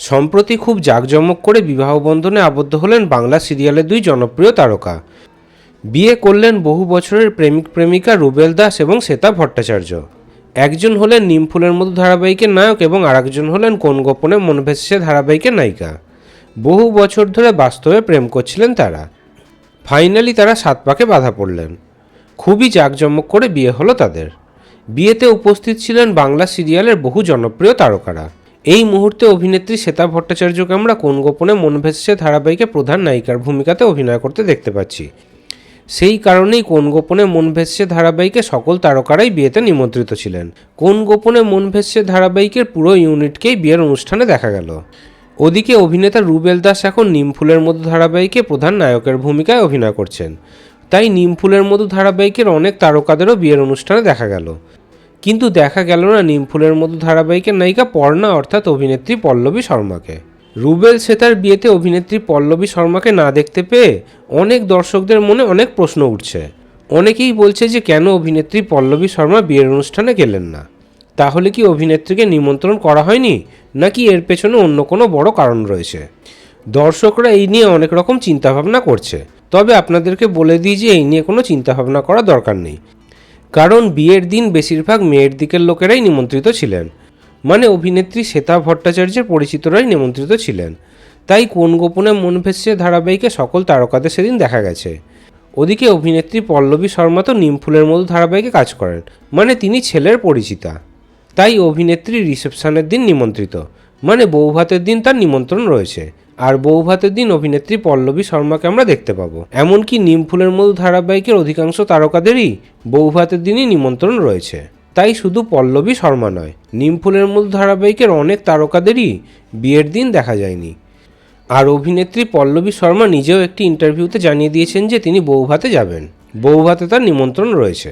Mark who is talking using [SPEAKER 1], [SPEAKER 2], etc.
[SPEAKER 1] সম্প্রতি খুব জাঁকজমক করে বিবাহ বন্ধনে আবদ্ধ হলেন বাংলা সিরিয়ালের দুই জনপ্রিয় তারকা। বিয়ে করলেন বহু বছরের প্রেমিক প্রেমিকা রুবেল দাস এবং শ্বেতা ভট্টাচার্য। একজন হলেন নিমফুলের মতো ধারাবাহিকের নায়ক এবং আরেকজন হলেন কোন গোপনে মন ভেসেছে ধারাবাহিকের নায়িকা। বহু বছর ধরে বাস্তবে প্রেম করছিলেন তারা। ফাইনালি তারা সাত পাকে বাধা পড়লেন। খুবই জাঁকজমক করে বিয়ে হলো তাদের। বিয়েতে উপস্থিত ছিলেন বাংলা সিরিয়ালের বহু জনপ্রিয় তারকারা। এই মুহূর্তে অভিনেত্রী শ্বেতা ভট্টাচার্যকে আমরা কোন গোপনে মন ভেসেছে ধারাবাহিকে প্রধান নায়িকার ভূমিকাতে অভিনয় করতে দেখতে পাচ্ছি। সেই কারণেই কোন গোপনে মন ভেসছে ধারাবাহিকে সকল তারকারাই বিয়েতে নিমন্ত্রিত ছিলেন। কোন গোপনে মন ভেসছে ধারাবাহিকের পুরো ইউনিটকেই বিয়ের অনুষ্ঠানে দেখা গেল। ওদিকে অভিনেতা রুবেল দাস এখন নিমফুলের মতো ধারাবাহিকে প্রধান নায়কের ভূমিকায় অভিনয় করছেন। তাই নিমফুলের মতো ধারাবাহিকের অনেক তারকাদেরও বিয়ের অনুষ্ঠানে দেখা গেল। কিন্তু দেখা গেল না নিমফুলের মতো ধারাবাহিকের নায়িকা পর্ণা অর্থাৎ অভিনেত্রী পল্লবী শর্মাকে। রুবেল সেতার বিয়েতে অভিনেত্রী পল্লবী শর্মাকে না দেখতে পেয়ে অনেক দর্শকদের মনে অনেক প্রশ্ন উঠছে। অনেকেই বলছে যে কেন অভিনেত্রী পল্লবী শর্মা বিয়ের অনুষ্ঠানে গেলেন না? তাহলে কি অভিনেত্রীকে নিমন্ত্রণ করা হয়নি? নাকি এর পেছনে অন্য কোনো বড় কারণ রয়েছে? দর্শকরা এই নিয়ে অনেক রকম চিন্তাভাবনা করছে। তবে আপনাদেরকে বলে দিই যে এই নিয়ে কোনো চিন্তাভাবনা করা দরকার নেই। কারণ বিয়ের দিন বেশিরভাগ মেয়ের দিকের লোকেরাই নিমন্ত্রিত ছিলেন। মানে অভিনেত্রী শ্বেতা ভট্টাচার্যের পরিচিতরাই নিমন্ত্রিত ছিলেন। তাই কোন গোপনে মন ভেসছে ধারাবাহিকে সকল তারকাদের সেদিন দেখা গেছে। ওদিকে অভিনেত্রী পল্লবী শর্মা তো নিমফুলের মতো ধারাবাহিকে কাজ করেন। মানে তিনি ছেলের পরিচিতা। তাই অভিনেত্রী রিসেপশনের দিন নিমন্ত্রিত। মানে বৌভাতের দিন তার নিমন্ত্রণ রয়েছে। আর বৌভাতের দিন অভিনেত্রী পল্লবী শর্মাকে আমরা দেখতে পাবো। এমনকি নিমফুলের মতো ধারাবাহিকের অধিকাংশ তারকাদেরই বৌভাতের দিনই নিমন্ত্রণ রয়েছে। তাই শুধু পল্লবী শর্মা নয় নিমফুলের মতো ধারাবাহিকের অনেক তারকাদেরই বিয়ের দিন দেখা যায়নি। আর অভিনেত্রী পল্লবী শর্মা নিজেও একটি ইন্টারভিউতে জানিয়ে দিয়েছেন যে তিনি বৌভাতে যাবেন। বৌভাতে তার নিমন্ত্রণ রয়েছে।